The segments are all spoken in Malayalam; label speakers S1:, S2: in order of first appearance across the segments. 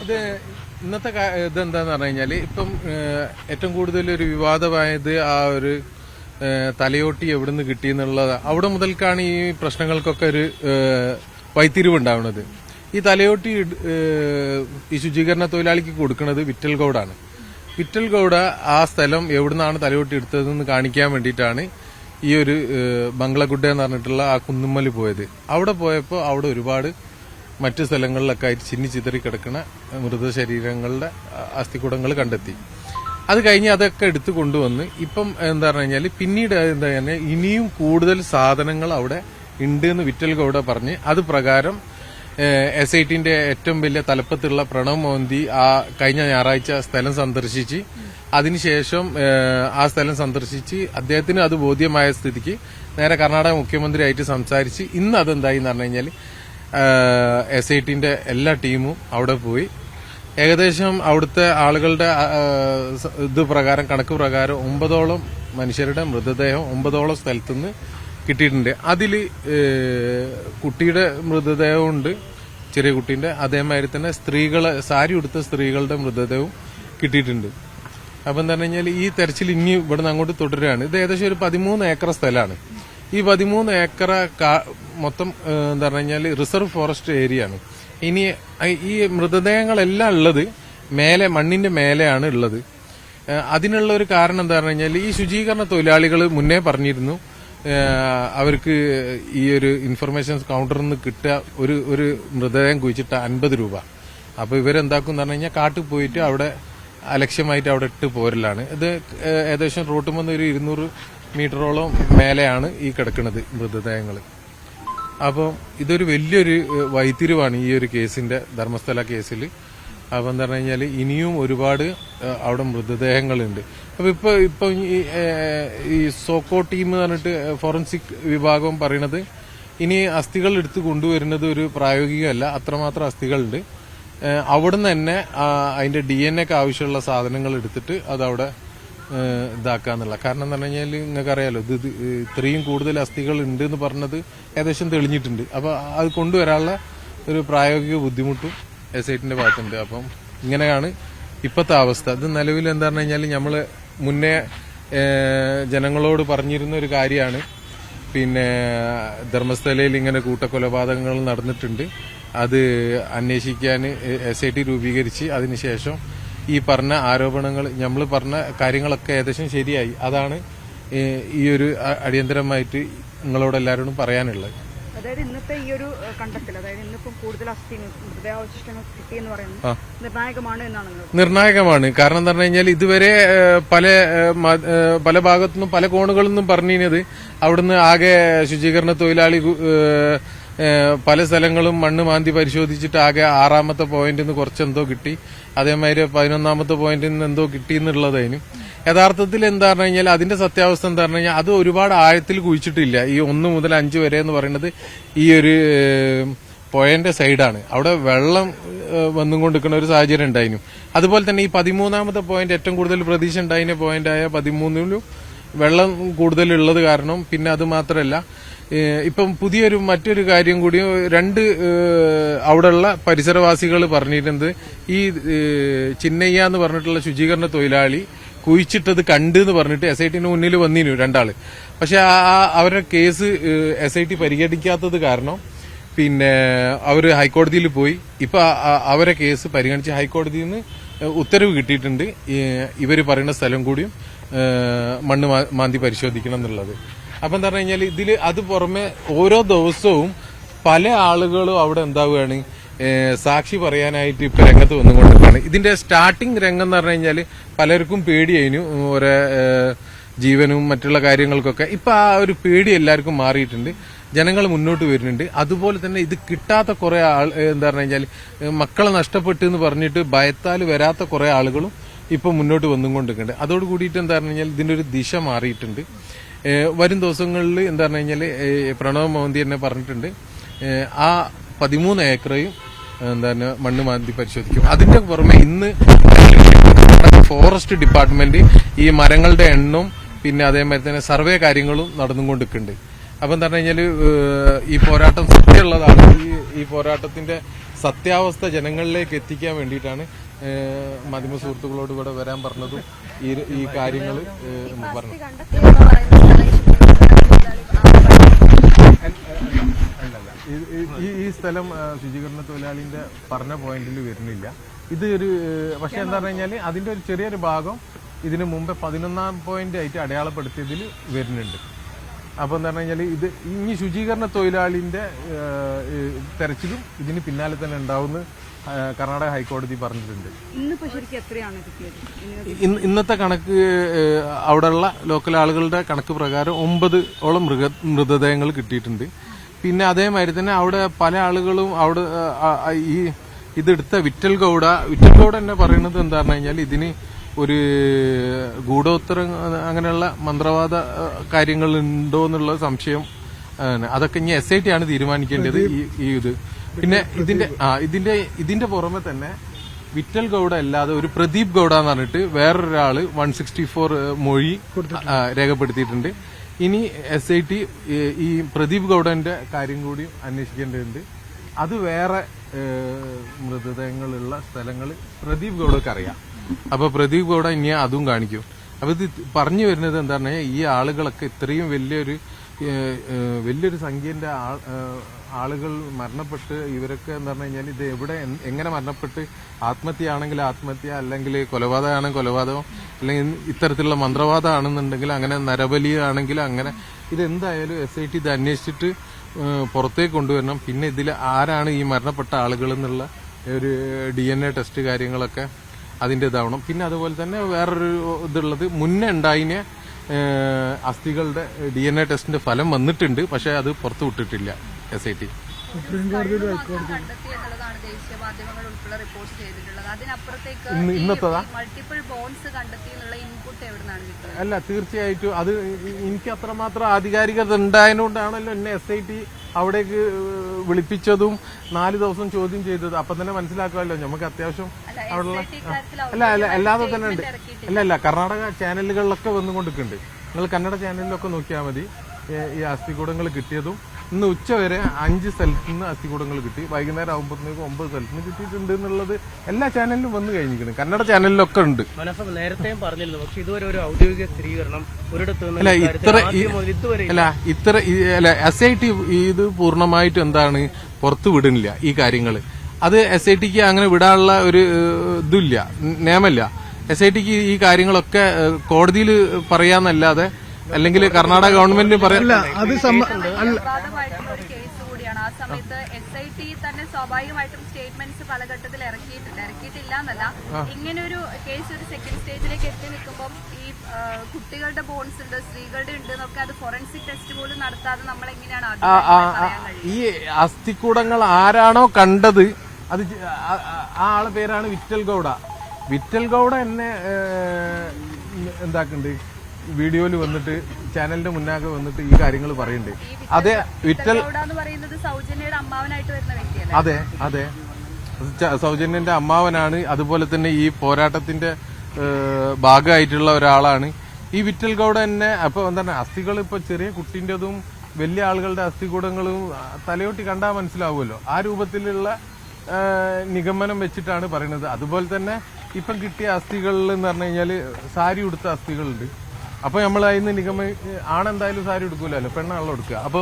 S1: ഇത് ഇന്നത്തെ ഇതെന്താന്ന് പറഞ്ഞു കഴിഞ്ഞാൽ ഇപ്പം ഏറ്റവും കൂടുതൽ ഒരു വിവാദമായത് ആ ഒരു തലയോട്ടി എവിടുന്ന് കിട്ടിയെന്നുള്ളത് അവിടെ മുതൽക്കാണ് ഈ പ്രശ്നങ്ങൾക്കൊക്കെ ഒരു വൈത്തിരിവുണ്ടാവുന്നത് ഈ തലയോട്ടി ഈ ശുചീകരണ തൊഴിലാളിക്ക് കൊടുക്കുന്നത് വിറ്റൽ ഗൗഡാണ് വിറ്റൽ ഗൗഡ ആ സ്ഥലം എവിടുന്നാണ് തലയോട്ടി എടുത്തതെന്ന് കാണിക്കാൻ വേണ്ടിയിട്ടാണ് ഈ ഒരു ബംഗ്ലഗുഡ എന്ന് പറഞ്ഞിട്ടുള്ള ആ കുന്നുമ്മൽ പോയത്. അവിടെ പോയപ്പോൾ അവിടെ ഒരുപാട് മറ്റു സ്ഥലങ്ങളിലൊക്കെ ആയിട്ട് ചിന്നി ചിതറി കിടക്കുന്ന മൃതശരീരങ്ങളുടെ അസ്ഥികൂടങ്ങൾ കണ്ടെത്തി. അത് കഴിഞ്ഞ് അതൊക്കെ എടുത്തു കൊണ്ടുവന്ന് ഇപ്പം എന്താ പറഞ്ഞു പിന്നീട് എന്താ ഇനിയും കൂടുതൽ സാധനങ്ങൾ അവിടെ ഉണ്ട് എന്ന് വിറ്റൽ ഗൌഡ പറഞ്ഞ് അത് പ്രകാരം എസ് ഐ ടിന്റെ ഏറ്റവും വലിയ തലപ്പത്തുള്ള പ്രണവ് മോന്തി ആ കഴിഞ്ഞ ഞായറാഴ്ച സ്ഥലം സന്ദർശിച്ച് അതിനുശേഷം ആ സ്ഥലം സന്ദർശിച്ച് അദ്ദേഹത്തിന് അത് ബോധ്യമായ സ്ഥിതിക്ക് നേരെ കർണാടക മുഖ്യമന്ത്രിയായിട്ട് സംസാരിച്ച് ഇന്ന് അതെന്തായി എന്ന് പറഞ്ഞു കഴിഞ്ഞാൽ എസ് ഐ ടിന്റെ എല്ലാ ടീമും അവിടെ പോയി. ഏകദേശം അവിടുത്തെ ആളുകളുടെ ഇത് പ്രകാരം കണക്ക് പ്രകാരം ഒമ്പതോളം മനുഷ്യരുടെ മൃതദേഹം ഒമ്പതോളം സ്ഥലത്തുനിന്ന് കിട്ടിയിട്ടുണ്ട്. അതിൽ കുട്ടിയുടെ മൃതദേഹമുണ്ട് ചെറിയ കുട്ടീന്റെ. അതേമാതിരി തന്നെ സ്ത്രീകളെ സാരി ഉടുത്ത സ്ത്രീകളുടെ മൃതദേഹവും കിട്ടിയിട്ടുണ്ട്. അപ്പം എന്താ പറഞ്ഞു കഴിഞ്ഞാൽ ഈ തെരച്ചിൽ ഇനി ഇവിടുന്ന് അങ്ങോട്ട് തുടരുകയാണ്. ഇത് ഏകദേശം ഒരു പതിമൂന്ന് ഏക്കർ സ്ഥലമാണ്. ഈ പതിമൂന്ന് ഏക്കർ മൊത്തം എന്താ പറഞ്ഞു റിസർവ് ഫോറസ്റ്റ് ഏരിയ ആണ് ഇനി ഈ മൃതദേഹങ്ങളെല്ലാം ഉള്ളത് മേലെ മണ്ണിന്റെ മേലെയാണ് ഉള്ളത്. അതിനുള്ള ഒരു കാരണം എന്താ പറഞ്ഞു ഈ ശുചീകരണ തൊഴിലാളികൾ മുന്നേ പറഞ്ഞിരുന്നു. അവർക്ക് ഈ ഒരു ഇൻഫർമേഷൻ കൗണ്ടറിൽ നിന്ന് കിട്ടുക ഒരു ഒരു മൃതദേഹം കുഴിച്ചിട്ട് അൻപത് രൂപ. അപ്പൊ ഇവരെന്താക്കും എന്ന് പറഞ്ഞു കഴിഞ്ഞാൽ കാട്ടിൽ പോയിട്ട് അവിടെ അലക്ഷ്യമായിട്ട് അവിടെ ഇട്ട് പോരലാണ്. ഇത് ഏകദേശം റോട്ടുമെന്ന് ഒരു ഇരുന്നൂറ് മീറ്ററോളം മേലെയാണ് ഈ കിടക്കുന്നത് മൃതദേഹങ്ങൾ അപ്പം ഇതൊരു വലിയൊരു വൈത്തിരിവാണ് ഈ ഒരു കേസിന്റെ ധർമ്മസ്ഥല കേസിൽ അപ്പം എന്താ പറഞ്ഞു കഴിഞ്ഞാൽ ഇനിയും ഒരുപാട് അവിടെ മൃതദേഹങ്ങളുണ്ട്. അപ്പം ഇപ്പൊ ഇപ്പൊ ഈ സോക്കോ ടീം എന്ന് പറഞ്ഞിട്ട് ഫോറൻസിക് വിഭാഗം പറയണത് ഇനി അസ്ഥികൾ എടുത്ത് കൊണ്ടുവരുന്നത് ഒരു പ്രായോഗികമല്ല അത്രമാത്രം അസ്ഥികളുണ്ട്. അവിടുന്ന് തന്നെ അതിന്റെ ഡി എൻ എക്ക് ആവശ്യമുള്ള സാധനങ്ങൾ എടുത്തിട്ട് അതവിടെ ഏഹ്, ഇതാക്കാന്നുള്ള. കാരണം എന്ന് പറഞ്ഞു കഴിഞ്ഞാൽ നിങ്ങൾക്ക് അറിയാലോ ഇത് ഇത് ഇത്രയും കൂടുതൽ അസ്ഥികൾ ഉണ്ട് എന്ന് പറഞ്ഞത് ഏകദേശം തെളിഞ്ഞിട്ടുണ്ട്. അപ്പോൾ അത് കൊണ്ടുവരാനുള്ള ഒരു പ്രായോഗിക ബുദ്ധിമുട്ടും എസ് ഐറ്റിന്റെ ഭാഗത്തുണ്ട്. അപ്പം ഇങ്ങനെയാണ് ഇപ്പോഴത്തെ അവസ്ഥ. ഇത് നിലവിൽ എന്താ പറഞ്ഞു കഴിഞ്ഞാൽ നമ്മൾ മുന്നേ ജനങ്ങളോട് പറഞ്ഞിരുന്ന ഒരു കാര്യമാണ്. പിന്നെ ധർമ്മസ്ഥലയിൽ ഇങ്ങനെ കൂട്ടക്കൊലപാതകങ്ങൾ നടന്നിട്ടുണ്ട്. അത് അന്വേഷിക്കാൻ എസ് ഐ ടി രൂപീകരിച്ച് അതിനുശേഷം ഈ പറഞ്ഞ ആരോപണങ്ങൾ നമ്മൾ പറഞ്ഞ കാര്യങ്ങളൊക്കെ ഏകദേശം ശരിയായി. അതാണ് ഈ ഒരു അടിയന്തരമായിട്ട് നിങ്ങളോട് എല്ലാവരോടും പറയാനുള്ളത്.
S2: അതായത് ഇന്നത്തെ ഈ ഒരു കണ്ടെത്തൽ അതായത് ഇന്നിപ്പം കൂടുതൽ അസ്ഥി മൃതദേഹാവശിഷ്ടങ്ങൾ കിട്ടിയെന്ന് പറയുന്നത് നിർണായകമാണ് എന്നാണ്
S1: നിർണായകമാണ്. കാരണം എന്ന് പറഞ്ഞു കഴിഞ്ഞാൽ ഇതുവരെ പല പല ഭാഗത്തു നിന്നും പല ഭാഗത്തുനിന്നും പല കോണുകളിൽ നിന്നും പറഞ്ഞിരുന്നത് അവിടുന്ന് ആകെ ശുചീകരണ തൊഴിലാളി പല സ്ഥലങ്ങളും മണ്ണ് മാന്തി പരിശോധിച്ചിട്ട് ആകെ ആറാമത്തെ പോയിന്റിൽ നിന്ന് കുറച്ചെന്തോ കിട്ടി. അതേമാതിരി പതിനൊന്നാമത്തെ പോയിന്റിൽ നിന്ന് എന്തോ കിട്ടി എന്നുള്ളതായിരുന്നു യഥാർത്ഥത്തിൽ എന്താ പറഞ്ഞു കഴിഞ്ഞാൽ അതിന്റെ സത്യാവസ്ഥ എന്താ പറഞ്ഞു കഴിഞ്ഞാൽ അത് ഒരുപാട് ആഴത്തിൽ കുഴിച്ചിട്ടില്ല. ഈ ഒന്ന് മുതൽ അഞ്ച് വരെ എന്ന് പറയുന്നത് ഈ ഒരു പുഴന്റെ സൈഡാണ്. അവിടെ വെള്ളം വന്നും കൊണ്ടിരിക്കുന്ന ഒരു സാഹചര്യം ഉണ്ടായിരുന്നു. അതുപോലെ തന്നെ ഈ പതിമൂന്നാമത്തെ പോയിന്റ് ഏറ്റവും കൂടുതൽ പ്രതീക്ഷ ഉണ്ടായിരുന്ന പോയിന്റായ പതിമൂന്നിലും വെള്ളം കൂടുതലുള്ളത് കാരണം പിന്നെ അത് മാത്രമല്ല ഇപ്പം പുതിയൊരു മറ്റൊരു കാര്യം കൂടി രണ്ട് അവിടെയുള്ള പരിസരവാസികൾ പറഞ്ഞിരുന്നത് ഈ ചിന്നയ്യ എന്ന് പറഞ്ഞിട്ടുള്ള ശുചീകരണ തൊഴിലാളി കുഴിച്ചിട്ടത് കണ്ട് എന്ന് പറഞ്ഞിട്ട് എസ് ഐ ടിന് മുന്നിൽ വന്നിരുന്നു രണ്ടാൾ. പക്ഷെ ആ അവരുടെ കേസ് എസ് ഐ ടി പരിഗണിക്കാത്തത് കാരണം പിന്നെ അവർ ഹൈക്കോടതിയിൽ പോയി. ഇപ്പൊ അവരെ കേസ് പരിഗണിച്ച് ഹൈക്കോടതിയിൽ നിന്ന് ഉത്തരവ് കിട്ടിയിട്ടുണ്ട്. ഇവർ പറയുന്ന സ്ഥലം കൂടിയും മണ്ണ് മാന്തി പരിശോധിക്കണം എന്നുള്ളത്. അപ്പൊ എന്താ പറഞ്ഞു കഴിഞ്ഞാൽ ഇതിൽ അത് പുറമെ ഓരോ ദിവസവും പല ആളുകളും അവിടെ എന്താവുകയാണ് സാക്ഷി പറയാനായിട്ട് ഇപ്പൊ രംഗത്ത് വന്നുകൊണ്ടിരിക്കുകയാണ്. ഇതിന്റെ സ്റ്റാർട്ടിംഗ് രംഗം എന്ന് പറഞ്ഞു കഴിഞ്ഞാൽ പലർക്കും പേടിയായിരുന്നു ഓരോ ജീവനും മറ്റുള്ള കാര്യങ്ങൾക്കൊക്കെ. ഇപ്പൊ ആ ഒരു പേടി എല്ലാവർക്കും മാറിയിട്ടുണ്ട്. ജനങ്ങൾ മുന്നോട്ട് വരുന്നുണ്ട്. അതുപോലെ തന്നെ ഇത് കിട്ടാത്ത കുറെ ആൾ എന്താ പറഞ്ഞു കഴിഞ്ഞാൽ മക്കളെ നഷ്ടപ്പെട്ടു എന്ന് പറഞ്ഞിട്ട് ഭയത്താൽ വരാത്ത കുറെ ആളുകളും ഇപ്പൊ മുന്നോട്ട് വന്നുകൊണ്ടിരിക്കുന്നുണ്ട്. അതോട് കൂടിയിട്ട് എന്താ പറഞ്ഞു കഴിഞ്ഞാൽ ഇതിന്റെ ഒരു ദിശ മാറിയിട്ടുണ്ട്. വരും ദിവസങ്ങളിൽ എന്താ പറഞ്ഞു കഴിഞ്ഞാൽ പ്രണവ് മോന്തി തന്നെ പറഞ്ഞിട്ടുണ്ട്. ആ പതിമൂന്ന് ഏക്കറയും എന്താണ് മണ്ണ് മാന്തി പരിശോധിക്കും. അതിന്റെ പുറമെ ഇന്ന് ഫോറസ്റ്റ് ഡിപ്പാർട്ട്മെന്റ് ഈ മരങ്ങളുടെ എണ്ണവും പിന്നെ അതേമാതിരി തന്നെ സർവേ കാര്യങ്ങളും നടന്നുകൊണ്ടിരിക്കുന്നുണ്ട്. അപ്പം എന്താ പറഞ്ഞു കഴിഞ്ഞാൽ ഈ പോരാട്ടം സത്യമുള്ളതാണ്. ഈ പോരാട്ടത്തിന്റെ സത്യാവസ്ഥ ജനങ്ങളിലേക്ക് എത്തിക്കാൻ വേണ്ടിയിട്ടാണ് മാധ്യമ സുഹൃത്തുക്കളോട് ഇവിടെ വരാൻ പറഞ്ഞതും ഈ കാര്യങ്ങൾ പറഞ്ഞു ഈ- ഈ- സ്ഥലം ശുചീകരണ തൊഴിലാളിന്റെ പറഞ്ഞ പോയിന്റിൽ വരുന്നില്ല. ഇത് ഒരു പക്ഷെ എന്താ പറഞ്ഞു കഴിഞ്ഞാൽ അതിന്റെ ഒരു ചെറിയൊരു ഭാഗം ഇതിന് മുമ്പ് പതിനൊന്നാം പോയിന്റ് ആയിട്ട് അടയാളപ്പെടുത്തിയതിൽ വരുന്നുണ്ട്. അപ്പൊ എന്താ പറഞ്ഞു കഴിഞ്ഞാൽ ഇത് ഇനി ശുചീകരണ തൊഴിലാളിന്റെ തെരച്ചിലും ഇതിന് പിന്നാലെ തന്നെ ഉണ്ടാവുമെന്ന് കർണാടക ഹൈക്കോടതി പറഞ്ഞിട്ടുണ്ട്. ഇന്നത്തെ കണക്ക് അവിടെയുള്ള ലോക്കൽ ആളുകളുടെ കണക്ക് പ്രകാരം ഒമ്പത് ഓളം മൃഗ മൃതദേഹങ്ങൾ കിട്ടിയിട്ടുണ്ട്. പിന്നെ അതേമാതിരി തന്നെ അവിടെ പല ആളുകളും അവിടെ ഈ ഇതെടുത്ത വിറ്റൽ ഗൌഡ. വിറ്റൽ ഗൌഡ എന്നെ പറയുന്നത് എന്താ പറഞ്ഞു കഴിഞ്ഞാൽ ഇതിന് ഒരു ഗൂഢോത്തരം അങ്ങനെയുള്ള മന്ത്രവാദ കാര്യങ്ങൾ ഉണ്ടോ എന്നുള്ള സംശയം. അതൊക്കെ ഇനി എസ് ഐ ടി ആണ് തീരുമാനിക്കേണ്ടത് ഈ ഇത്. പിന്നെ ഇതിന്റെ ആ ഇതിന്റെ ഇതിന്റെ പുറമെ തന്നെ വിറ്റൽ ഗൌഡ അല്ലാതെ ഒരു പ്രദീപ് ഗൌഡ എന്ന് പറഞ്ഞിട്ട് വേറൊരാൾ വൺ സിക്സ്റ്റി ഫോർ മൊഴി രേഖപ്പെടുത്തിയിട്ടുണ്ട്. ഇനി എസ് ഐ ടി ഈ പ്രദീപ് ഗൗഡന്റെ കാര്യം കൂടി അന്വേഷിക്കേണ്ടതുണ്ട്. അത് വേറെ മൃതദേഹങ്ങളുള്ള സ്ഥലങ്ങൾ പ്രദീപ് ഗൗഡക്ക് അറിയാം. അപ്പൊ പ്രദീപ് ഗൗഡ ഇനി അതും കാണിക്കും. അപ്പൊ ഇത് പറഞ്ഞു വരുന്നത് എന്താ പറഞ്ഞാൽ ഈ ആളുകളൊക്കെ ഇത്രയും വലിയൊരു വലിയൊരു സംഖ്യന്റെ ആളുകൾ മരണപ്പെട്ട് ഇവരൊക്കെ എന്ന് പറഞ്ഞു കഴിഞ്ഞാൽ ഇത് എവിടെ എങ്ങനെ മരണപ്പെട്ട് ആത്മഹത്യയാണെങ്കിൽ ആത്മഹത്യ അല്ലെങ്കിൽ കൊലപാതകമാണെങ്കിൽ കൊലപാതകം അല്ലെങ്കിൽ ഇത്തരത്തിലുള്ള മന്ത്രവാദമാണെന്നുണ്ടെങ്കിൽ അങ്ങനെ നരബലിയാണെങ്കിൽ അങ്ങനെ ഇതെന്തായാലും എസ് ഐ ടി ഇത് അന്വേഷിച്ചിട്ട് പുറത്തേക്ക് കൊണ്ടുവരണം. പിന്നെ ഇതിൽ ആരാണ് ഈ മരണപ്പെട്ട ആളുകൾ എന്നുള്ള ഒരു ഡി എൻ എ ടെസ്റ്റ് കാര്യങ്ങളൊക്കെ അതിന്റെ ഇതാവണം പിന്നെ അതുപോലെ തന്നെ വേറൊരു ഇതുള്ളത് മുന്നേ ഉണ്ടായിന് അസ്ഥികളുടെ ഡി എൻ എ ടെസ്റ്റിന്റെ ഫലം വന്നിട്ടുണ്ട് പക്ഷെ അത് പുറത്തു വിട്ടിട്ടില്ല എസ് ഐ ടി
S3: കണ്ടെത്തി എന്നുള്ളതാണ് ദേശീയ മാധ്യമങ്ങൾ ഉൾപ്പെടെ റിപ്പോർട്ട് ചെയ്തിട്ടുള്ളത്. അതിനപ്പുറത്തേക്ക് മൾട്ടിപ്പിൾ ബോൺസ് കണ്ടെത്തി എന്നുള്ള ഇൻപുട്ട് കിട്ടുന്നത്?
S1: അല്ല തീർച്ചയായിട്ടും അത് എനിക്ക് അത്രമാത്രം ആധികാരികത ഉണ്ടായതുകൊണ്ടാണല്ലോ എന്നെ എസ് ഐ ടി അവിടേക്ക് വിളിപ്പിച്ചതും നാല് ദിവസം ചോദ്യം ചെയ്തത്. അപ്പൊ തന്നെ മനസ്സിലാക്കുമല്ലോ നമുക്ക് അത്യാവശ്യം അവിടെയുള്ള അല്ല അല്ല അല്ലാതെ തന്നെ ഉണ്ട്. അല്ല അല്ല കർണാടക ചാനലുകളിലൊക്കെ വന്നുകൊണ്ടിരിക്കുന്നുണ്ട്. നിങ്ങൾ കന്നഡ ചാനലിലൊക്കെ നോക്കിയാൽ മതി. ഈ അസ്ഥികൂടങ്ങൾ കിട്ടിയതും ഇന്ന് ഉച്ച വരെ അഞ്ച് സ്ഥലത്ത് നിന്ന് അസ്ഥികൂടങ്ങൾ കിട്ടി. വൈകുന്നേരം ആകുമ്പോഴത്തേക്ക് ഒമ്പത് സ്ഥലത്ത് നിന്ന് കിട്ടിയിട്ടുണ്ട് എന്നുള്ളത് എല്ലാ ചാനലിലും വന്നു കഴിഞ്ഞിരിക്കുന്നു. കന്നഡ ചാനലിലൊക്കെ ഉണ്ട്.
S4: നേരത്തെയും പറഞ്ഞിരുന്നു. പക്ഷെ ഇതുവരെ ഒരു ഔദ്യോഗിക സ്ഥിരീകരണം
S1: അല്ല ഇത്ര അല്ല ഇത്ര അല്ല എസ് ഐ ടി ഇത് പൂർണമായിട്ട് എന്താണ് പുറത്തു വിടുന്നില്ല ഈ കാര്യങ്ങൾ അത് എസ് ഐ ടിക്ക് അങ്ങനെ വിടാനുള്ള ഒരു ഇതില്ല നിയമല്ല. എസ് ഐ ടിക്ക് ഈ കാര്യങ്ങളൊക്കെ കോടതിയിൽ പറയാന്നല്ലാതെ അല്ലെങ്കിൽ കർണാടക ഗവൺമെന്റിന് പറയാൻ
S5: അത് സമ്മ- അല്ല
S3: വിവാദമായിട്ടുള്ള ഒരു കേസ് കൂടിയാണ് ആ സമയത്ത് എസ് ഐ ടി തന്നെ സ്വാഭാവികമായിട്ടും സ്റ്റേറ്റ്മെന്റ്സ് പല ഘട്ടത്തിൽ ഇറക്കിയിട്ടുണ്ട് ഇറക്കിയിട്ടില്ല എന്നല്ല ഇങ്ങനെ ഒരു കേസ് ഒരു സെക്കൻഡ് സ്റ്റേജിലേക്ക് എത്തി നിൽക്കുമ്പോൾ ഈ കുട്ടികളുടെ ബോൺസ് ഉണ്ട് സ്ത്രീകളുടെ ഉണ്ട് എന്നൊക്കെ അത് ഫോറൻസിക് ടെസ്റ്റ് പോലും നടത്താതെ നമ്മൾ എങ്ങനെയാണ്
S1: ഈ അസ്ഥിക്കൂടങ്ങൾ ആരാണോ കണ്ടത് അത് ആ ആളെ പേരാണ് വിറ്റൽ ഗൗഡ വിറ്റൽ ഗൗഡ എന്നെ എന്താക്കുന്നുണ്ട് വീഡിയോയിൽ വന്നിട്ട് ചാനലിന്റെ മുന്നാകെ വന്നിട്ട് ഈ കാര്യങ്ങൾ പറയുന്നുണ്ട് അതെ വിറ്റൽ അതെ അതെ. സൗജന്യന്റെ അമ്മാവനാണ്. അതുപോലെ തന്നെ ഈ പോരാട്ടത്തിന്റെ ഭാഗമായിട്ടുള്ള ഒരാളാണ്. ഈ വിറ്റൽ ഗൌഡ തന്നെ അപ്പൊ എന്താണ് അസ്ഥികൾ ഇപ്പൊ ചെറിയ കുട്ടിന്റെതും വലിയ ആളുകളുടെ അസ്ഥികൂടങ്ങളും കൂടങ്ങളും തലയോട്ടി കണ്ടാൽ മനസ്സിലാവുമല്ലോ. ആ രൂപത്തിലുള്ള നിഗമനം വെച്ചിട്ടാണ് പറയുന്നത്. അതുപോലെ തന്നെ ഇപ്പം കിട്ടിയ അസ്ഥികളിൽ എന്ന് പറഞ്ഞു കഴിഞ്ഞാൽ സാരി ഉടുത്ത അസ്ഥികളുണ്ട്. അപ്പൊ നമ്മൾ അതിന് നിഗമ ആണെന്തായാലും സാരി എടുക്കൂലല്ലോ പെണ്ണാണല്ലോ എടുക്കുക അപ്പൊ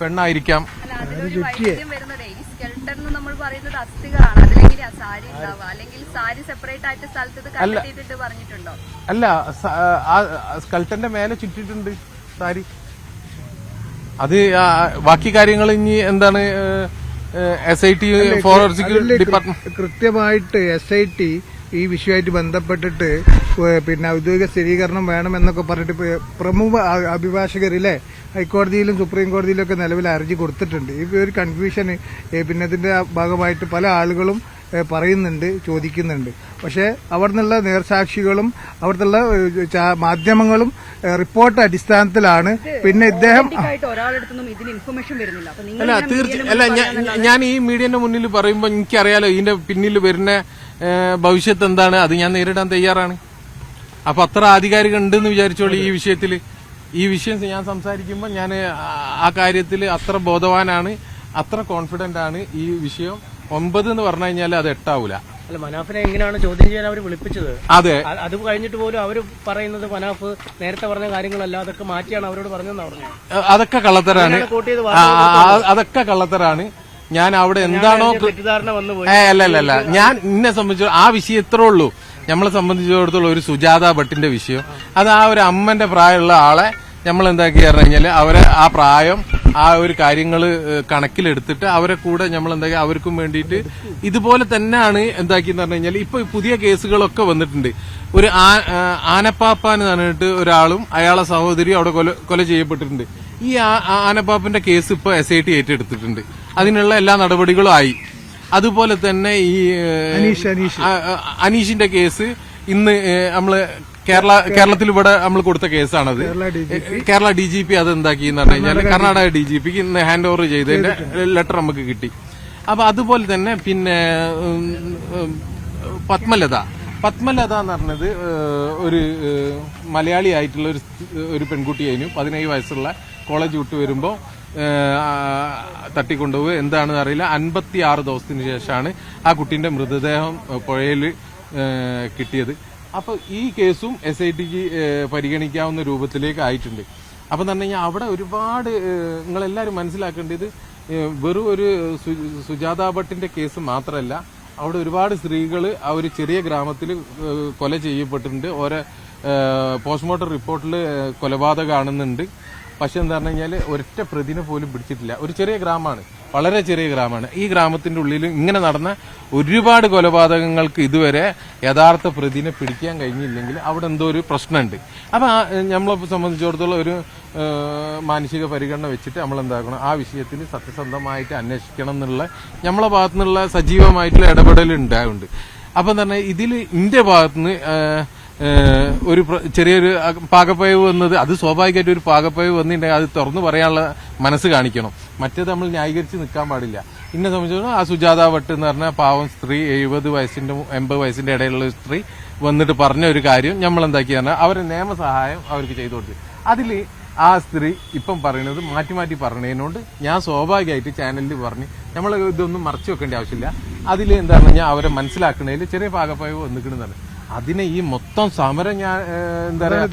S1: പെണ്ണായിരിക്കാം.
S3: അല്ല അതിലൊരു വൈവിധ്യം വരുന്നതേ. ഈ സ്കെൽട്ടൺ നമ്മൾ പറയുന്നത് അസ്ഥികളാണ്. അതിലെങ്ങനെയാ സാരി ഉണ്ടാവുക. അല്ലെങ്കിൽ സാരി സെപ്പറേറ്റ് ആയിട്ട് സ്ഥലത്ത് ഇത് കണ്ടെത്തിയിട്ടുണ്ട്
S1: അല്ല ആ സ്കൾട്ടന്റെ മേലെ ചുറ്റിട്ടുണ്ട് സാരി. അത് ബാക്കി കാര്യങ്ങൾ ഇനി എന്താണ് S I T forensic department
S5: കൃത്യമായിട്ട് എസ് ഐ ടി ഈ വിഷയമായിട്ട് ബന്ധപ്പെട്ടിട്ട് പിന്നെ ഔദ്യോഗിക സ്ഥിരീകരണം വേണമെന്നൊക്കെ പറഞ്ഞിട്ട് പ്രമുഖ അഭിഭാഷകരില്ലേ അഭിഭാഷകരിലെ ഹൈക്കോടതിയിലും സുപ്രീം കോടതിയിലും ഒക്കെ നിലവിൽ ഹർജി കൊടുത്തിട്ടുണ്ട്. ഈ ഒരു കൺഫ്യൂഷന് പിന്നെ ഇതിന്റെ ഭാഗമായിട്ട് പല ആളുകളും പറയുന്നുണ്ട് ചോദിക്കുന്നുണ്ട്. പക്ഷേ അവിടെ നിന്നുള്ള നേർസാക്ഷികളും അവിടുത്തെ മാധ്യമങ്ങളും റിപ്പോർട്ട് അടിസ്ഥാനത്തിലാണ് പിന്നെ ഇദ്ദേഹം
S2: authentic ഇതിന് ഇൻഫർമേഷൻ വരുന്നില്ല. അപ്പൊ നിങ്ങൾ
S1: അല്ല
S2: ഇങ്ങനെ
S1: തീർച്ച
S2: media യിൽ
S1: അല്ല ഞാൻ- ഈ മീഡിയന്റെ മുന്നിൽ പറയുമ്പോൾ എനിക്കറിയാലോ ഇതിന്റെ പിന്നിൽ വരുന്ന ഭവിഷ്യത്ത് എന്താണ്? അത് ഞാൻ നേരിടാൻ തയ്യാറാണ്. അപ്പൊ അത്ര ആധികാരിക ഉണ്ടെന്ന് വിചാരിച്ചോളൂ ഈ വിഷയത്തിൽ ഈ വിഷയം ഞാൻ സംസാരിക്കുമ്പോൾ ഞാൻ ആ കാര്യത്തിൽ അത്ര ബോധവാനാണ് അത്ര കോൺഫിഡന്റ് ആണ് ഈ വിഷയം. ഒമ്പത് എന്ന് പറഞ്ഞു കഴിഞ്ഞാൽ അത് എട്ടാവൂല.
S4: അല്ല മനാഫിനെ എങ്ങനെയാണ് ചോദ്യം ചെയ്യാൻ അവർ വിളിപ്പിച്ചത്?
S1: അതെ.
S4: അത് കഴിഞ്ഞിട്ട് പോലും അവർ പറയുന്നത് മനാഫ് നേരത്തെ പറഞ്ഞ കാര്യങ്ങളല്ല അതൊക്കെ മാറ്റിയാണ് അവരോട് പറഞ്ഞതെന്ന് പറഞ്ഞു
S1: അതൊക്കെ കള്ളത്തരാണ്. അതൊക്കെ കള്ളത്തരാണ്. ഞാൻ അവിടെ എന്താണോ ഏ അല്ല അല്ല അല്ല. ഞാൻ എന്നെ സംബന്ധിച്ചു ആ വിഷയം ഇത്രേ ഉള്ളൂ. നമ്മളെ സംബന്ധിച്ചിടത്തോളം ഒരു സുജാത ഭട്ടിന്റെ വിഷയം. അത് ആ ഒരു അമ്മന്റെ പ്രായമുള്ള ആളെ നമ്മൾ എന്താക്കി പറഞ്ഞു കഴിഞ്ഞാൽ അവരെ ആ പ്രായം ആ ഒരു കാര്യങ്ങൾ കണക്കിലെടുത്തിട്ട് അവരെ കൂടെ നമ്മൾ എന്താക്കി അവർക്കും വേണ്ടിയിട്ട് ഇതുപോലെ തന്നെയാണ് എന്താക്കിന്ന് പറഞ്ഞു കഴിഞ്ഞാൽ ഇപ്പൊ പുതിയ കേസുകളൊക്കെ വന്നിട്ടുണ്ട്. ഒരു ആനപ്പാപ്പാന്ന് ആ, ആനപ്പാപ്പാൻ എന്ന് പറഞ്ഞിട്ട് ഒരാളും അയാളെ സഹോദരി അവിടെ കൊല കൊല ചെയ്യപ്പെട്ടിട്ടുണ്ട്. ഈ ആനപ്പാപ്പിന്റെ കേസ് ഇപ്പൊ എസ് ഐ ടി ഏറ്റെടുത്തിട്ടുണ്ട്. അതിനുള്ള എല്ലാ നടപടികളും ആയി. അതുപോലെ തന്നെ ഈ അനീഷിന്റെ കേസ് ഇന്ന് നമ്മൾ നമ്മൾ കേരള കേരളത്തിൽ ഇവിടെ നമ്മൾ കൊടുത്ത കേസാണത്.
S5: Kerala
S1: D G P. അത് എന്താക്കി എന്ന് പറഞ്ഞു കഴിഞ്ഞാൽ കർണാടക ഡി ജി പിക്ക് ഇന്ന് ഹാൻഡ് ഓവർ ചെയ്തതിന്റെ ലെറ്റർ നമുക്ക് കിട്ടി. അപ്പൊ അതുപോലെ തന്നെ പിന്നെ പത്മലത. പത്മലത എന്ന് പറഞ്ഞത് ഒരു മലയാളി ആയിട്ടുള്ള ഒരു ഒരു പെൺകുട്ടിയായിരുന്നു. പതിനേഴ് വയസ്സുള്ള കോളേജ് വിട്ട് വരുമ്പോൾ തട്ടിക്കൊണ്ടുപോയി എന്താണെന്ന് അറിയില്ല. അൻപത്തി ആറ് ദിവസത്തിന് ശേഷമാണ് ആ കുട്ടീന്റെ മൃതദേഹം പുഴയിൽ കിട്ടിയത്. അപ്പൊ ഈ കേസും എസ് ഐ ടിക്ക് പരിഗണിക്കാവുന്ന രൂപത്തിലേക്ക് ആയിട്ടുണ്ട്. അപ്പൊ തന്നെ കഴിഞ്ഞാൽ അവിടെ ഒരുപാട് നിങ്ങളെല്ലാവരും മനസ്സിലാക്കേണ്ടത് വെറും ഒരു സുജാത ഭട്ടിന്റെ കേസ് മാത്രമല്ല അവിടെ ഒരുപാട് സ്ത്രീകൾ ആ ഒരു ചെറിയ ഗ്രാമത്തിൽ കൊല ചെയ്യപ്പെട്ടിട്ടുണ്ട്. ഓരോ പോസ്റ്റ്മോർട്ടം റിപ്പോർട്ടിൽ കൊലപാതകമാണെന്നുണ്ട് പക്ഷെ എന്താ പറഞ്ഞു കഴിഞ്ഞാൽ ഒരൊറ്റ പ്രതിനെ പോലും പിടിച്ചിട്ടില്ല. ഒരു ചെറിയ ഗ്രാമമാണ്. വളരെ ചെറിയ ഗ്രാമമാണ്. ഈ ഗ്രാമത്തിന്റെ ഉള്ളിൽ ഇങ്ങനെ നടന്ന ഒരുപാട് കൊലപാതകങ്ങൾക്ക് ഇതുവരെ യഥാർത്ഥ പ്രതിനെ പിടിക്കാൻ കഴിഞ്ഞില്ലെങ്കിൽ അവിടെ എന്തോ ഒരു പ്രശ്നമുണ്ട്. അപ്പൊ നമ്മളെ സംബന്ധിച്ചിടത്തോളം ഒരു മാനസിക പരിഗണന വെച്ചിട്ട് നമ്മൾ എന്താക്കണം ആ വിഷയത്തിൽ സത്യസന്ധമായിട്ട് അന്വേഷിക്കണം എന്നുള്ള നമ്മളെ ഭാഗത്തു നിന്നുള്ള സജീവമായിട്ടുള്ള ഇടപെടൽ അപ്പം തന്നെ ഇതിൽ ഇന്റെ ഭാഗത്തുനിന്ന് ഒരു ചെറിയൊരു പാകപ്പയവ് വന്നത് അത് സ്വാഭാവികമായിട്ട് ഒരു പാകപ്പയവ് വന്നിട്ടുണ്ടെങ്കിൽ അത് തുറന്നു പറയാനുള്ള മനസ്സ് കാണിക്കണം. മറ്റേത് നമ്മൾ ന്യായീകരിച്ച് നിൽക്കാൻ പാടില്ല. എന്നെ സംബന്ധിച്ചിടത്തോളം ആ സുജാത ഭട്ട് എന്ന് പറഞ്ഞാൽ പാവം സ്ത്രീ എഴുപത് വയസ്സിന്റെ എൺപത് വയസ്സിന്റെ ഇടയിലുള്ള സ്ത്രീ വന്നിട്ട് പറഞ്ഞ ഒരു കാര്യം നമ്മൾ എന്താക്കി പറഞ്ഞാൽ അവരെ നിയമസഹായം അവർക്ക് ചെയ്തു കൊടുത്തു. അതിൽ ആ സ്ത്രീ ഇപ്പം പറയുന്നത് മാറ്റി മാറ്റി പറഞ്ഞതിനോട് ഞാൻ സ്വാഭാവികമായിട്ട് ചാനലിൽ പറഞ്ഞ് നമ്മൾ ഇതൊന്നും മറച്ചു വെക്കേണ്ട ആവശ്യമില്ല. അതിൽ എന്താ പറഞ്ഞാൽ അവരെ മനസ്സിലാക്കുന്നതിൽ ചെറിയ പാകപ്പയവ് വന്നിക്കണെന്നാണ് അതിനെ ഈ മൊത്തം സമരം ഞാൻ എന്താ പറയാ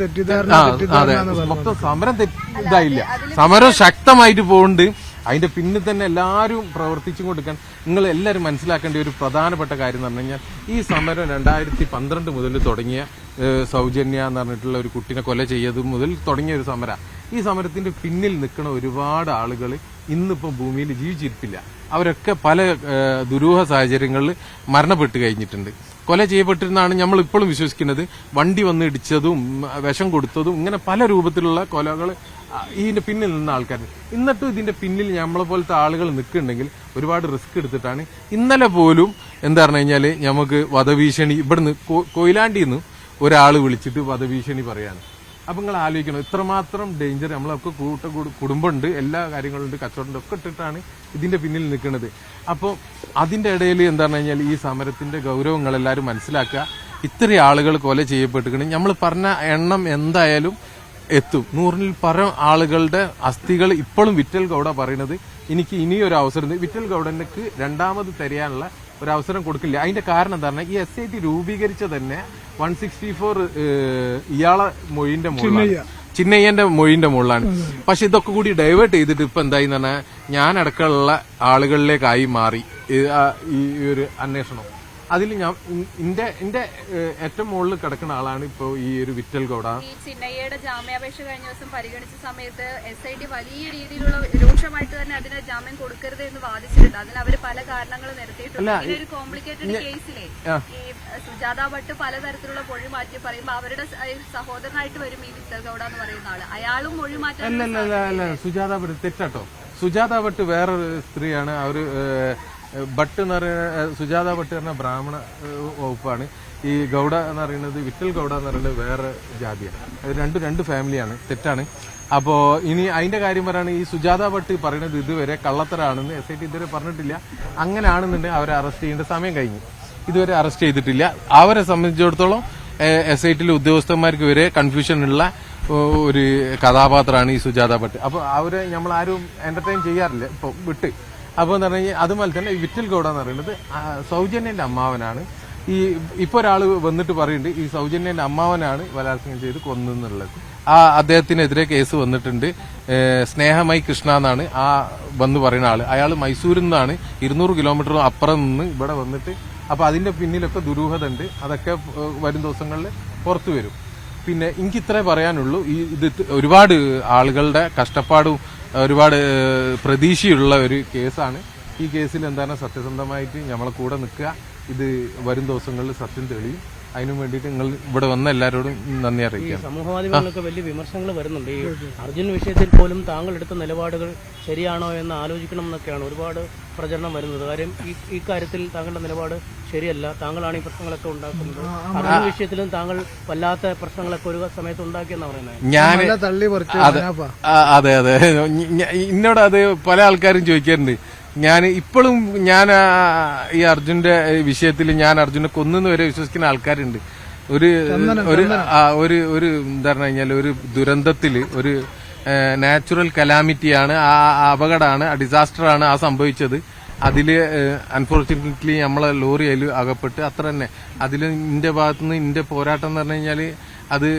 S1: അതെ. മൊത്തം സമരം ഇതായില്ല. സമരം ശക്തമായിട്ട് പോകുന്നുണ്ട് അതിന്റെ പിന്നിൽ തന്നെ എല്ലാവരും പ്രവർത്തിച്ചും കൊടുക്കാൻ നിങ്ങൾ എല്ലാവരും മനസ്സിലാക്കേണ്ട ഒരു പ്രധാനപ്പെട്ട കാര്യം എന്ന് പറഞ്ഞു കഴിഞ്ഞാൽ ഈ സമരം രണ്ടായിരത്തി പന്ത്രണ്ട് മുതൽ തുടങ്ങിയ സൗജന്യ എന്ന് പറഞ്ഞിട്ടുള്ള ഒരു കുട്ടിനെ കൊല ചെയ്യത് മുതൽ തുടങ്ങിയ ഒരു സമര. ഈ സമരത്തിന്റെ പിന്നിൽ നിൽക്കുന്ന ഒരുപാട് ആളുകൾ ഇന്നിപ്പം ഭൂമിയിൽ ജീവിച്ചിരിപ്പില്ല. അവരൊക്കെ പല ദുരൂഹ സാഹചര്യങ്ങളിൽ മരണപ്പെട്ട് കഴിഞ്ഞിട്ടുണ്ട്. കൊല ചെയ്യപ്പെട്ടിരുന്നാണ് നമ്മൾ ഇപ്പോഴും വിശ്വസിക്കുന്നത്. വണ്ടി വന്ന് ഇടിച്ചതും വിഷം കൊടുത്തതും ഇങ്ങനെ പല രൂപത്തിലുള്ള കൊലകൾ ഇതിന്റെ പിന്നിൽ നിന്ന ആൾക്കാർ എന്നിട്ടും ഇതിന്റെ പിന്നിൽ നമ്മളെ പോലത്തെ ആളുകൾ നിൽക്കുന്നുണ്ടെങ്കിൽ ഒരുപാട് റിസ്ക് എടുത്തിട്ടാണ്. ഇന്നലെ പോലും എന്താ പറഞ്ഞു കഴിഞ്ഞാൽ നമുക്ക് വധഭീഷണി ഇവിടുന്ന് കൊയിലാണ്ടിന്ന് ഒരാൾ വിളിച്ചിട്ട് വധഭീഷണി പറയാണ്. അപ്പൊ നിങ്ങൾ ആലോചിക്കണം. ഇത്രമാത്രം ഡേഞ്ചർ നമ്മളൊക്കെ കൂട്ട കൂടു- കുടുംബമുണ്ട് എല്ലാ കാര്യങ്ങളുണ്ട് കച്ചവടമുണ്ട് ഒക്കെ ഇട്ടിട്ടാണ് ഇതിന്റെ പിന്നിൽ നിൽക്കുന്നത്. അപ്പോൾ അതിന്റെ ഇടയിൽ എന്താണെന്ന് കഴിഞ്ഞാൽ ഈ സമരത്തിന്റെ ഗൗരവങ്ങൾ എല്ലാവരും മനസ്സിലാക്കുക. ഇത്രയും ആളുകൾ കൊല ചെയ്യപ്പെട്ടിരിക്കണം. നമ്മൾ പറഞ്ഞ എണ്ണം എന്തായാലും എത്തും. നൂറിൽ പരം ആളുകളുടെ അസ്ഥികൾ ഇപ്പോഴും വിറ്റൽ ഗൗഡ പറയുന്നത്. എനിക്ക് ഇനിയൊരു അവസരം. വിറ്റൽ ഗൗഡനക്ക് രണ്ടാമത് തരാനുള്ള ഒരു അവസരം കൊടുക്കില്ല. അതിന്റെ കാരണം എന്താ പറഞ്ഞാൽ ഈ എസ് ഐ ടി രൂപീകരിച്ച തന്നെ വൺ സിക്സ്റ്റി ഫോർ ഇയാളെ മൊഴിന്റെ മുകളിലാണ്. ചിന്നയ്യന്റെ മൊഴിന്റെ മുകളിലാണ്. പക്ഷെ ഇതൊക്കെ കൂടി ഡൈവേർട്ട് ചെയ്തിട്ട് ഇപ്പൊ എന്തായി പറഞ്ഞാൽ ഞാൻ അടക്കമുള്ള ആളുകളിലേക്കായി മാറി. ഈ ഒരു അന്വേഷണം. അതിൽ ഞാൻ എന്റെ എന്റെ ഏറ്റവും മുകളിൽ കിടക്കുന്ന ആളാണ് ഇപ്പോ ഈ ഒരു വിറ്റൽ ഗൗഡ.
S3: ഈ ചിന്നയ്യയുടെ ജാമ്യാപേക്ഷ കഴിഞ്ഞ ദിവസം പരിഗണിച്ച സമയത്ത് എസ് ഐ ടി വലിയ രീതിയിലുള്ള രൂക്ഷമായിട്ട് തന്നെ അതിന് ജാമ്യം കൊടുക്കരുത് എന്ന് വാദിച്ചിട്ടുണ്ട്. അതിന് അവർ പല കാരണങ്ങൾ നിരത്തിയിട്ടുണ്ട്. ഈ ഒരു കോംപ്ലിക്കേറ്റഡ് കേസിലെ ഈ സുജാത ഭട്ട് പലതരത്തിലുള്ള മൊഴി മാറ്റി പറയുമ്പോൾ അവരുടെ സഹോദരനായിട്ട് വരും ഈ വിറ്റൽ ഗൗഡ എന്ന് പറയുന്ന ആൾ. അയാളും മൊഴി മാറ്റാൻ
S1: സുജാത ഭട്ട് തെറ്റാട്ടോ. സുജാത ഭട്ട് വേറൊരു സ്ത്രീയാണ്. അവർ ഭട്ട് എന്ന് പറയുന്ന സുജാത ഭട്ട് പറഞ്ഞ ബ്രാഹ്മണ വകുപ്പാണ്. ഈ ഗൗഡ എന്ന് പറയുന്നത് വിട്ടൽ ഗൗഡ എന്ന് പറയുന്നത് വേറെ ജാതിയാണ്. രണ്ട് രണ്ട് ഫാമിലിയാണ്. തെറ്റാണ്. അപ്പോൾ ഇനി അതിന്റെ കാര്യം പറയുകയാണെങ്കിൽ ഈ സുജാത ഭട്ട് പറയുന്നത് ഇതുവരെ കള്ളത്തരാണെന്ന് എസ് ഐ ടി ഇതുവരെ പറഞ്ഞിട്ടില്ല. അങ്ങനെയാണെന്നുണ്ടെങ്കിൽ അവരെ അറസ്റ്റ് ചെയ്യേണ്ട സമയം കഴിഞ്ഞു. ഇതുവരെ അറസ്റ്റ് ചെയ്തിട്ടില്ല. അവരെ സംബന്ധിച്ചിടത്തോളം എസ് ഐ ടിയിലെ ഉദ്യോഗസ്ഥന്മാർക്ക് വരെ കൺഫ്യൂഷൻ ഉള്ള ഒരു കഥാപാത്രമാണ് ഈ സുജാത ഭട്ട്. അപ്പോൾ അവരെ നമ്മൾ ആരും എന്റർടൈൻ ചെയ്യാറില്ല. ഇപ്പൊ വിട്ട്. അപ്പോൾ എന്ന് പറഞ്ഞു കഴിഞ്ഞാൽ അതുപോലെ തന്നെ വിറ്റൽ ഗൗഡ എന്ന് പറയുന്നത് സൗജന്യന്റെ അമ്മാവനാണ്. ഈ ഇപ്പൊ ഒരാൾ വന്നിട്ട് പറയുന്നുണ്ട് ഈ സൗജന്യന്റെ അമ്മാവനാണ് ബലാത്സംഗം ചെയ്ത് കൊന്നെന്നുള്ളത്. ആ അദ്ദേഹത്തിനെതിരെ കേസ് വന്നിട്ടുണ്ട്. സ്നേഹമായി കൃഷ്ണ എന്നാണ് ആ വന്ന് പറയുന്ന ആൾ. അയാൾ മൈസൂരിൽ നിന്നാണ് ഇരുന്നൂറ് കിലോമീറ്റർ അപ്പുറം നിന്ന് ഇവിടെ വന്നിട്ട് അപ്പൊ അതിന്റെ പിന്നിലൊക്കെ ദുരൂഹത ഉണ്ട്. അതൊക്കെ വരും ദിവസങ്ങളിൽ പുറത്തു വരും. പിന്നെ എനിക്ക് ഇത്രേ പറയാനുള്ളൂ. ഈ ഇത് ഒരുപാട് ആളുകളുടെ കഷ്ടപ്പാടും ഒരുപാട് പ്രതീക്ഷയുള്ള ഒരു കേസാണ്. ഈ കേസിൽ എന്താണ് സത്യസന്ധമായിട്ട് നമ്മളെ കൂടെ നിൽക്കുക. ഇത് വരും ദിവസങ്ങളിൽ സത്യം തെളിയും. അതിനു വേണ്ടിയിട്ട് നിങ്ങൾ ഇവിടെ വന്ന എല്ലാവരോടും നന്ദി അറിയിക്കാം
S4: സമൂഹ മാധ്യമങ്ങളിലൊക്കെ വലിയ വിമർശനങ്ങൾ വരുന്നുണ്ട്. ഈ അർജുൻ വിഷയത്തിൽ പോലും താങ്കൾ എടുത്ത നിലപാടുകൾ ശരിയാണോ എന്ന് ആലോചിക്കണം എന്നൊക്കെയാണ് ഒരുപാട് പ്രചരണം വരുന്നത്. കാര്യം ഈ ഈ കാര്യത്തിൽ താങ്കളുടെ നിലപാട് ശരിയല്ല. താങ്കളാണ് ഈ പ്രശ്നങ്ങളൊക്കെ ഉണ്ടാക്കുന്നത്. അർജുൻ വിഷയത്തിലും താങ്കൾ വല്ലാത്ത പ്രശ്നങ്ങളൊക്കെ ഒരു സമയത്ത് ഉണ്ടാക്കിയെന്നാണ് പറയുന്നത്.
S1: ഞാൻ അതെ അതെ എന്നോട് അത് പല ആൾക്കാരും ചോദിക്കാറുണ്ട്. ഞാൻ ഇപ്പോഴും ഞാൻ ഈ അർജുന്റെ വിഷയത്തിൽ ഞാൻ അർജുനെ കൊന്നെന്ന് വരെ വിശ്വസിക്കുന്ന ആൾക്കാരുണ്ട്. ഒരു ഒരു ഒരു ഒരു എന്താ പറഞ്ഞു കഴിഞ്ഞാൽ ഒരു ദുരന്തത്തിൽ ഒരു നാച്ചുറൽ കലാമിറ്റിയാണ് ആ അപകടമാണ് ആ ഡിസാസ്റ്ററാണ് ആ സംഭവിച്ചത്. അതിൽ അൺഫോർച്ചുനേറ്റ്ലി നമ്മളെ ലോറി അതിൽ അകപ്പെട്ട് അത്ര തന്നെ. അതിൽ ഇന്റെ ഭാഗത്തുനിന്ന് ഇന്റെ പോരാട്ടം എന്ന് പറഞ്ഞു കഴിഞ്ഞാൽ അത്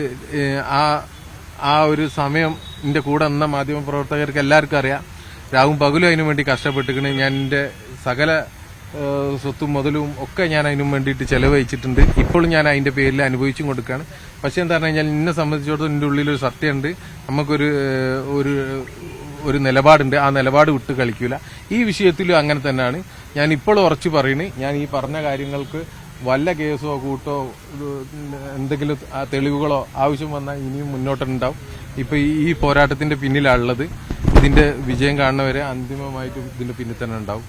S1: ആ ആ ഒരു സമയം എന്റെ കൂടെ നിന്ന മാധ്യമ പ്രവർത്തകർക്ക് എല്ലാവർക്കും അറിയാം. രാവും പകലും അതിനു വേണ്ടി കഷ്ടപ്പെട്ടിക്കണ് ഞാൻ എന്റെ സകല സ്വത്തും മുതലും ഒക്കെ ഞാൻ അതിനു വേണ്ടിയിട്ട് ചെലവഴിച്ചിട്ടുണ്ട് ഇപ്പോഴും ഞാൻ അതിന്റെ പേരിൽ അനുഭവിച്ചും കൊടുക്കുകയാണ് പക്ഷെ എന്താ പറഞ്ഞു കഴിഞ്ഞാൽ എന്നെ സംബന്ധിച്ചിടത്തോളം ഉള്ളിൽ ഒരു സത്യമുണ്ട്. നമുക്കൊരു ഒരു ഒരു നിലപാടുണ്ട്. ആ നിലപാട് വിട്ട് കളിക്കൂല. ഈ വിഷയത്തിലും അങ്ങനെ തന്നെയാണ്. ഞാൻ ഇപ്പോഴും ഉറച്ചു പറയുന്നത് ഞാൻ ഈ പറഞ്ഞ കാര്യങ്ങൾക്ക് വല്ല കേസോ കൂട്ടോ എന്തെങ്കിലും തെളിവുകളോ ആവശ്യം വന്നാൽ ഇനിയും മുന്നോട്ടുണ്ടാവും. ഇപ്പൊ ഈ പോരാട്ടത്തിന്റെ പിന്നിലാണുള്ളത്. ഇതിന്റെ വിജയം കാണുന്നവരെ അന്തിമമായിട്ട് ഇതിന്റെ പിന്നിൽ തന്നെ ഉണ്ടാവും.